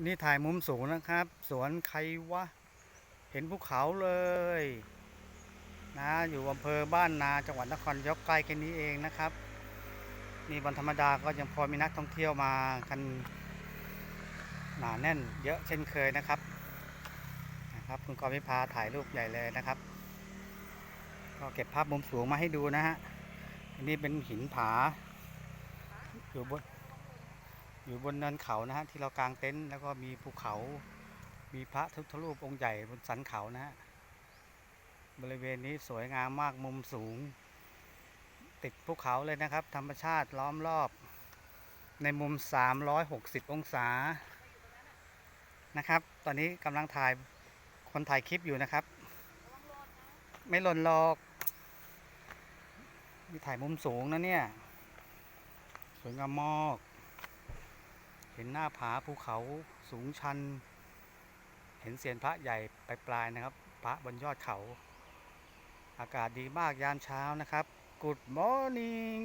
นี่ถ่ายมุมสูงนะครับ สวนใครวะ เห็นภูเขาเลยนะอยู่อำเภอบ้านนาจังหวัดนครยกใกล้แค่นี้เองนะครับนี่วันธรรมดาก็ยังพอมีนักท่องเที่ยวมากันหนาแน่น เยอะเช่นเคยนะครับนะครับคุณกรวิภาถ่ายรูปใหญ่เลยนะครับ ก็เก็บภาพมุมสูงมาให้ดูนะฮะอันนี้เป็นหินผาอยู่บน อยู่บนเนินเขานะฮะที่เรากางเต็นท์แล้วก็มีภูเขา มีพระทุกรูปองค์ใหญ่บนสันเขานะฮะบริเวณนี้สวยงามมากมุมสูง ติดภูเขาเลยนะครับ ธรรมชาติล้อมรอบ ในมุม 360 องศานะครับ ตอนนี้กำลังถ่ายคนถ่ายคลิปอยู่นะครับ ไม่หล่นหรอกนี่ถ่ายมุมสูงนะเนี่ย สวยงามมาก หน้าผาภูเขาสูงชัน เห็นเสียนพระใหญ่ปลายๆนะครับ พระบนยอดเขา อากาศดีมากยามเช้านะครับ Good morning